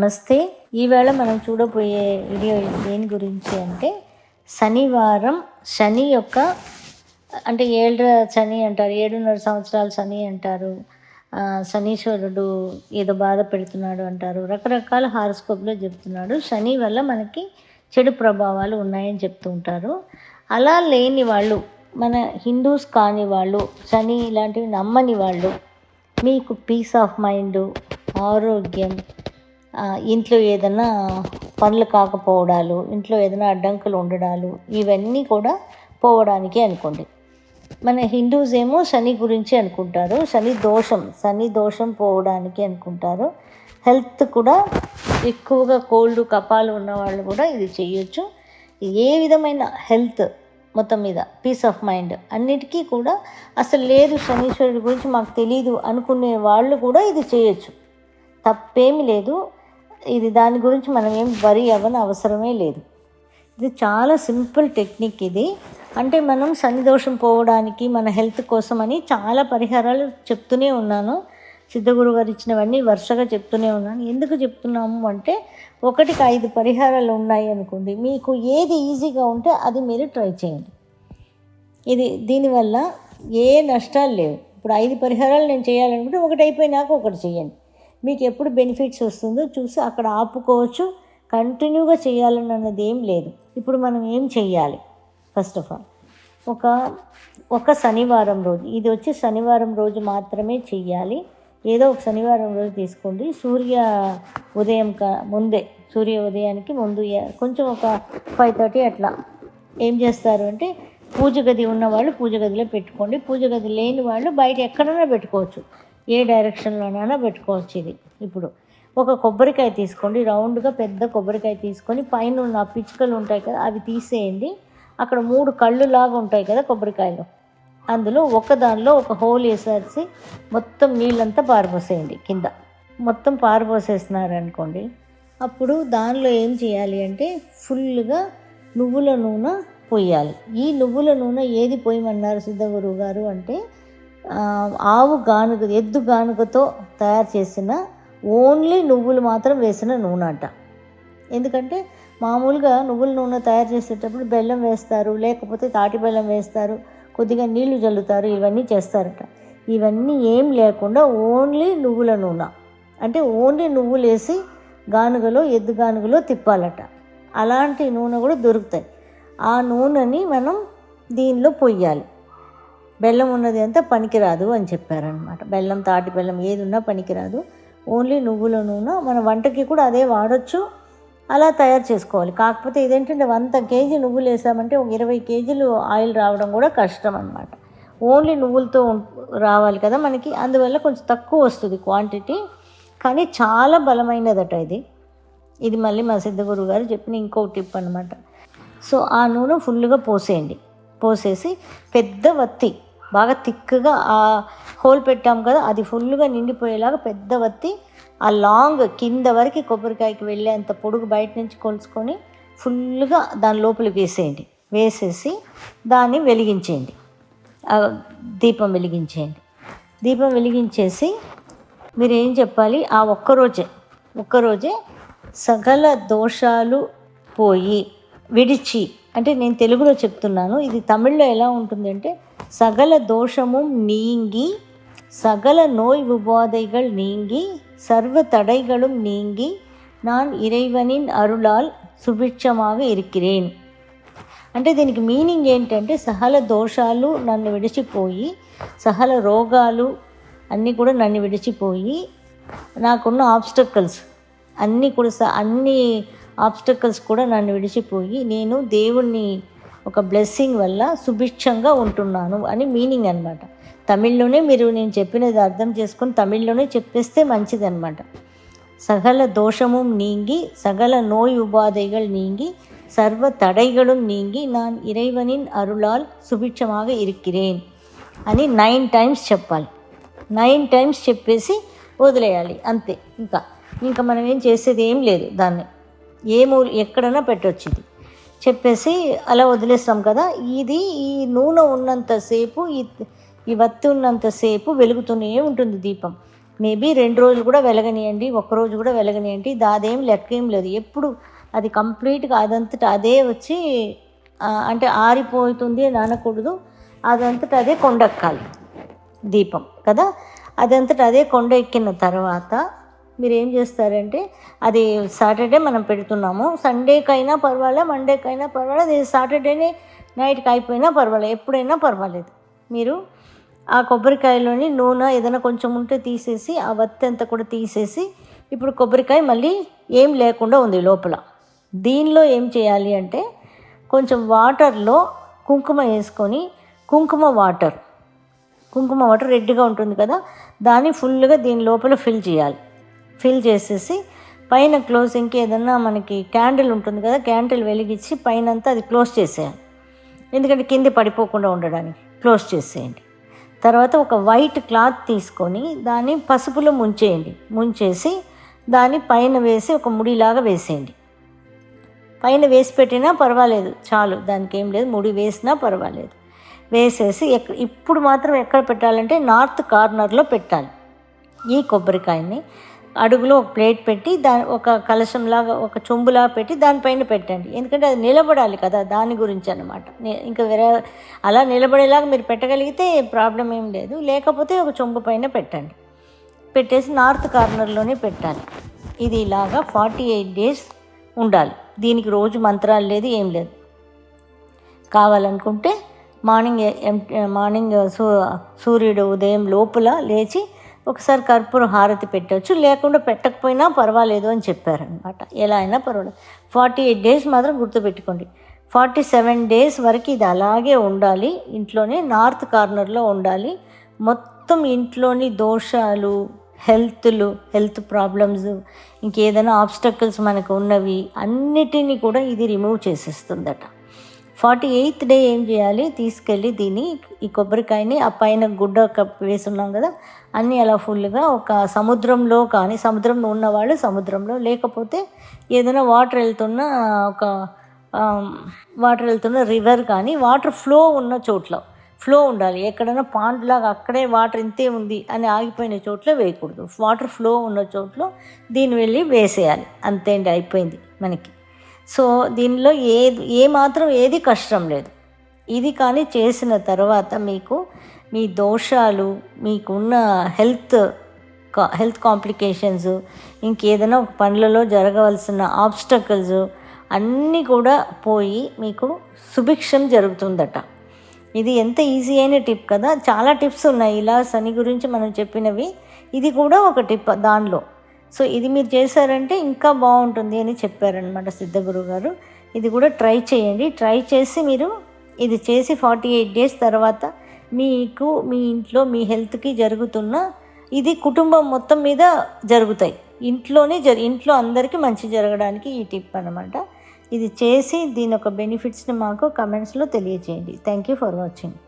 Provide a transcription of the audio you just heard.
నమస్తే. ఈవేళ మనం చూడబోయే వీడియో దేని గురించి అంటే శనివారం శని యొక్క అంటే ఏళ్ళ శని అంటారు ఏడున్నర సంవత్సరాల శని అంటారు. శనీశ్వరుడు ఏదో బాధ పెడుతున్నాడు అంటారు. రకరకాల హారోస్కోప్లో చెప్తున్నాడు. శని వల్ల మనకి చెడు ప్రభావాలు ఉన్నాయని చెప్తూ ఉంటారు. అలా లేని వాళ్ళు మన హిందూస్ కాని వాళ్ళు శని ఇలాంటివి నమ్మని వాళ్ళు మీకు పీస్ ఆఫ్ మైండ్ ఆరోగ్యం ఇంట్లో ఏదైనా పనులు కాకపోవడాలు ఇంట్లో ఏదైనా అడ్డంకులు ఉండడాలు ఇవన్నీ కూడా పోవడానికి అనుకోండి. మన హిందూస్ ఏమో శని గురించి అనుకుంటారు శని దోషం శని దోషం పోవడానికి అనుకుంటారు. హెల్త్ కూడా ఎక్కువగా కోల్డ్ కపాలు ఉన్న వాళ్ళు కూడా ఇది చేయొచ్చు. ఏ విధమైన హెల్త్ మొత్తం మీద పీస్ ఆఫ్ మైండ్ అన్నిటికీ కూడా అసలు లేదు శనీశ్వరుడి గురించి మాకు తెలియదు అనుకునే వాళ్ళు కూడా ఇది చేయొచ్చు. తప్పేమి లేదు. ఇది దాని గురించి మనం ఏం వరి అవ్వని అవసరమే లేదు. ఇది చాలా సింపుల్ టెక్నిక్ ఇది. అంటే మనం సన్నిదోషం దోషం పోవడానికి మన హెల్త్ కోసం అని చాలా పరిహారాలు చెప్తూనే ఉన్నాను. సిద్ధగురు గారు ఇచ్చినవన్నీ వరుసగా చెప్తూనే ఉన్నాను. ఎందుకు చెప్తున్నాము అంటే ఒకటికి ఐదు పరిహారాలు ఉన్నాయి అనుకోండి మీకు ఏది ఈజీగా ఉంటే అది మీరు ట్రై చేయండి. ఇది దీనివల్ల ఏ నష్టాలు లేవు. ఇప్పుడు ఐదు పరిహారాలు నేను చేయాలనుకుంటే ఒకటి అయిపోయినాక ఒకటి చేయండి. మీకు ఎప్పుడు బెనిఫిట్స్ వస్తుందో చూసి అక్కడ ఆపుకోవచ్చు. కంటిన్యూగా చేయాలని అన్నది ఏం లేదు. ఇప్పుడు మనం ఏం చెయ్యాలి? ఫస్ట్ ఆఫ్ ఆల్ ఒక ఒక శనివారం రోజు ఇది వచ్చి శనివారం రోజు మాత్రమే చెయ్యాలి. ఏదో ఒక శనివారం రోజు తీసుకోండి. సూర్య ఉదయం క ముందే సూర్య ఉదయానికి ముందు కొంచెం ఒక ఫైవ్ థర్టీ అట్లా. ఏం చేస్తారు అంటే పూజ గది ఉన్నవాళ్ళు పూజ గదిలో పెట్టుకోండి. పూజ గది లేని వాళ్ళు బయట ఎక్కడైనా పెట్టుకోవచ్చు. ఏ డైరెక్షన్లోనైనా పెట్టుకోవచ్చు ఇది. ఇప్పుడు ఒక కొబ్బరికాయ తీసుకోండి. రౌండ్గా పెద్ద కొబ్బరికాయ తీసుకొని పైన ఉన్న పిచ్చుకలు ఉంటాయి కదా అవి తీసేయండి. అక్కడ మూడు కళ్ళు లాగా ఉంటాయి కదా కొబ్బరికాయలు. అందులో ఒక దానిలో ఒక హోల్ వేసేసి మొత్తం నీళ్ళంతా పారిపోసేయండి కింద. మొత్తం పారిపోసేస్తున్నారు అనుకోండి. అప్పుడు దానిలో ఏం చేయాలి అంటే ఫుల్గా నువ్వుల నూనె పోయాలి. ఈ నువ్వుల నూనె ఏది పోయమన్నారు సిద్ధగురువు గారు అంటే ఆవు గానుగ ఎద్దు గానుగతో తయారు చేసిన ఓన్లీ నువ్వులు మాత్రం వేసిన నూనె అంట. ఎందుకంటే మామూలుగా నువ్వుల నూనె తయారు చేసేటప్పుడు బెల్లం వేస్తారు లేకపోతే తాటి బెల్లం వేస్తారు కొద్దిగా నీళ్ళు జల్లుతారు ఇవన్నీ చేస్తారట. ఇవన్నీ ఏం లేకుండా ఓన్లీ నువ్వుల నూనె. అంటే ఓన్లీ నువ్వులు వేసి గానుగలో ఎద్దు గానుగలో తిప్పాలట. అలాంటి నూనె కూడా దొరుకుతాయి. ఆ నూనెని మనం దీనిలో పొయ్యాలి. బెల్లం ఉన్నది అంతా పనికిరాదు అని చెప్పారనమాట బెల్లం తాటి బెల్లం ఏది ఉన్నా పనికిరాదు. ఓన్లీ నువ్వుల నూనె మన వంటకి కూడా అదే వాడచ్చు. అలా తయారు చేసుకోవాలి. కాకపోతే ఇదేంటంటే వంద కేజీ నువ్వులు వేసామంటే ఒక ఇరవై కేజీలు ఆయిల్ రావడం కూడా కష్టం అనమాట ఓన్లీ నువ్వులతో రావాలి కదా మనకి. అందువల్ల కొంచెం తక్కువ వస్తుంది క్వాంటిటీ. కానీ చాలా బలమైనదట ఇది. ఇది మళ్ళీ మా సిద్ధగురు గారు చెప్పిన ఇంకో టిప్ అనమాట సో ఆ నూనె ఫుల్గా పోసేయండి. పోసేసి పెద్ద వత్తి బాగా తిక్కుగా ఆ హోల్ పెట్టాం కదా అది ఫుల్గా నిండిపోయేలాగా పెద్ద వత్తి ఆ లాంగ్ కింద వరకు కొబ్బరికాయకి వెళ్ళేంత పొడుగు బయట నుంచి కొలుచుకొని ఫుల్గా దాని లోపలికి వేసేయండి. వేసేసి దాన్ని వెలిగించేయండి. దీపం వెలిగించేయండి. దీపం వెలిగించేసి మీరు ఏం చెప్పాలి? ఆ ఒక్కరోజే ఒక్కరోజే సకల దోషాలు పోయి విడిచి అంటే నేను తెలుగులో చెప్తున్నాను ఇది తమిళ్ళో ఎలా ఉంటుందంటే சகல தோஷமும் நீங்கி சகல நோய் உபாதைகள் நீங்கி சர்வ தடைகளும் நீங்கி நான் இறைவனின் அருளால் సుభిక్షమాగా இருக்கிறேன். అంటే దీనికి మీనింగ్ ఏంటంటే సహల దోషాలు నన్ను విడిచిపోయి సహల రోగాలు అన్నీ కూడా నన్ను విడిచిపోయి నాకున్న ఆబ్స్టకల్స్ అన్నీ కూడా అన్ని ఆబ్స్టకల్స్ కూడా నన్ను విడిచిపోయి నేను దేవుణ్ణి ఒక బ్లెస్సింగ్ వల్ల సుభిక్షంగా ఉంటున్నాను అని మీనింగ్ అనమాట తమిళ్ళోనే మీరు నేను చెప్పినది అర్థం చేసుకుని తమిళ్ళోనే చెప్పేస్తే మంచిదన్నమాట. సగల దోషము నీంగి సగల నోయ్ உபாதைகள் నీంగి సర్వ தடைகளும் నీంగి நான் இறைவனின் அருளால் சுபிட்சமாக இருக்கிறேன் అని నైన్ టైమ్స్ చెప్పాలి. నైన్ టైమ్స్ చెప్పేసి వదిలేయాలి. అంతే. ఇంకా ఇంకా మనం ఏం చేసేది ఏం లేదు దాన్ని. ఏ మూల ఎక్కడైనా పెట్టొచ్చుది. చెప్పేసి అలా వదిలేస్తాం కదా. ఇది ఈ నూనె ఉన్నంతసేపు ఈ ఈ వత్తి ఉన్నంతసేపు వెలుగుతూనే ఉంటుంది దీపం. మేబీ రెండు రోజులు కూడా వెలగనియండి ఒక్కరోజు కూడా వెలగనియండి. దాదేం లెక్క ఏం లేదు. ఎప్పుడు అది కంప్లీట్గా అదంతటా అదే వచ్చి అంటే ఆరిపోతుంది అని అనకూడదు. అదంతటా అదే కొండెక్కాలి దీపం కదా. అదంతటా అదే కొండ ఎక్కిన తర్వాత మీరు ఏం చేస్తారంటే అది సాటర్డే మనం పెడుతున్నాము. సండేకైనా పర్వాలే మండేకైనా పర్వాలేదు అది సాటర్డేనే నైట్కి అయిపోయినా పర్వాలేదు ఎప్పుడైనా పర్వాలేదు. మీరు ఆ కొబ్బరికాయలోని నూనె ఏదైనా కొంచెం ఉంటే తీసేసి ఆ వత్తి అంతా కూడా తీసేసి ఇప్పుడు కొబ్బరికాయ మళ్ళీ ఏం లేకుండా ఉంది లోపల. దీనిలో ఏం చేయాలి అంటే కొంచెం వాటర్లో కుంకుమ వేసుకొని కుంకుమ వాటర్ కుంకుమ వాటర్ రెడ్గా ఉంటుంది కదా దాన్ని ఫుల్గా దీని లోపల ఫిల్ చేయాలి. ఫిల్ చేసేసి పైన క్లోజింగ్కి ఏదన్నా మనకి క్యాండిల్ ఉంటుంది కదా క్యాండిల్ వెలిగించి పైన అంతా అది క్లోజ్ చేసేయాలి. ఎందుకంటే కింద పడిపోకుండా ఉండడానికి క్లోజ్ చేసేయండి. తర్వాత ఒక వైట్ క్లాత్ తీసుకొని దాన్ని పసుపులో ముంచేయండి. ముంచేసి దాన్ని పైన వేసి ఒక ముడిలాగా వేసేయండి. పైన వేసి పెట్టినా పర్వాలేదు చాలు దానికి ఏం లేదు ముడి వేసినా పర్వాలేదు. వేసేసి ఎక్క ఇప్పుడు మాత్రం ఎక్కడ పెట్టాలంటే నార్త్ కార్నర్లో పెట్టాలి. ఈ కొబ్బరికాయని అడుగులో ఒక ప్లేట్ పెట్టి దాని ఒక కలశంలాగా ఒక చెంబులా పెట్టి దానిపైన పెట్టండి. ఎందుకంటే అది నిలబడాలి కదా దాని గురించి అనమాట ఇంకా వేరే అలా నిలబడేలాగా మీరు పెట్టగలిగితే ప్రాబ్లం ఏం లేదు. లేకపోతే ఒక చెంబు పైన పెట్టండి. పెట్టేసి నార్త్ కార్నర్లోనే పెట్టాలి. ఇది ఇలాగా ఫార్టీ ఎయిట్ డేస్ ఉండాలి. దీనికి రోజు మంత్రాలు లేదు ఏం లేదు. కావాలనుకుంటే మార్నింగ్ ఎం- మార్నింగ్ సూ సూర్యుడు ఉదయం లోపల లేచి ఒకసారి కర్పూర హారతి పెట్టవచ్చు లేకుండా పెట్టకపోయినా పర్వాలేదు అని చెప్పారనమాట ఎలా అయినా పర్వాలేదు. ఫార్టీ ఎయిట్ డేస్ మాత్రం గుర్తుపెట్టుకోండి. ఫార్టీ సెవెన్ డేస్ వరకు ఇది అలాగే ఉండాలి. ఇంట్లోనే నార్త్ కార్నర్లో ఉండాలి. మొత్తం ఇంట్లోని దోషాలు హెల్త్లు హెల్త్ ప్రాబ్లమ్స్ ఇంకేదైనా ఆబ్స్టకల్స్ మనకు ఉన్నవి అన్నిటినీ కూడా ఇది రిమూవ్ చేసేస్తుందట. ఫార్టీ ఎయిత్ డే ఏం చేయాలి? తీసుకెళ్ళి దీన్ని ఈ కొబ్బరికాయని ఆ పైన గుడ్డ కప్ వేసున్నాం కదా అన్నీ అలా ఫుల్గా ఒక సముద్రంలో కానీ సముద్రంలో ఉన్నవాళ్ళు సముద్రంలో లేకపోతే ఏదైనా వాటర్ వెళ్తున్న ఒక వాటర్ వెళ్తున్న రివర్ కానీ వాటర్ ఫ్లో ఉన్న చోట్ల ఫ్లో ఉండాలి. ఎక్కడైనా పాండ్ లాగా అక్కడే వాటర్ ఇంతే ఉంది అని ఆగిపోయిన చోట్ల వేయకూడదు. వాటర్ ఫ్లో ఉన్న చోట్ల దీన్ని వెళ్ళి వేసేయాలి. అంతే అండి అయిపోయింది మనకి. సో దీనిలో ఏ ఏ మాత్రం ఏది కష్టం లేదు. ఇది కానీ చేసిన తర్వాత మీకు మీ దోషాలు మీకున్న హెల్త్ కా- హెల్త్ కాంప్లికేషన్స్ ఇంకేదైనా ఒక పనులలో జరగవలసిన ఆబ్స్టకల్స్ అన్నీ కూడా పోయి మీకు సుభిక్షం జరుగుతుందట. ఇది ఎంత ఈజీ అయిన టిప్ కదా. చాలా టిప్స్ ఉన్నాయి. ఇలా శని గురించి మనం చెప్పినవి. ఇది కూడా ఒక టిప్ దానిలో. సో ఇది మీరు చేశారంటే ఇంకా బాగుంటుంది అని చెప్పారనమాట సిద్ధగురు గారు ఇది కూడా ట్రై చేయండి. ట్రై చేసి మీరు ఇది చేసి ఫార్టీ ఎయిట్ డేస్ తర్వాత మీకు మీ ఇంట్లో మీ హెల్త్కి జరుగుతున్న ఇది కుటుంబం మొత్తం మీద జరుగుతాయి. ఇంట్లోనే జరి ఇంట్లో అందరికీ మంచి జరగడానికి ఈ టిప్ అనమాట ఇది చేసి దీని యొక్క బెనిఫిట్స్ని మాకు కమెంట్స్లో తెలియజేయండి. Thank you for watching.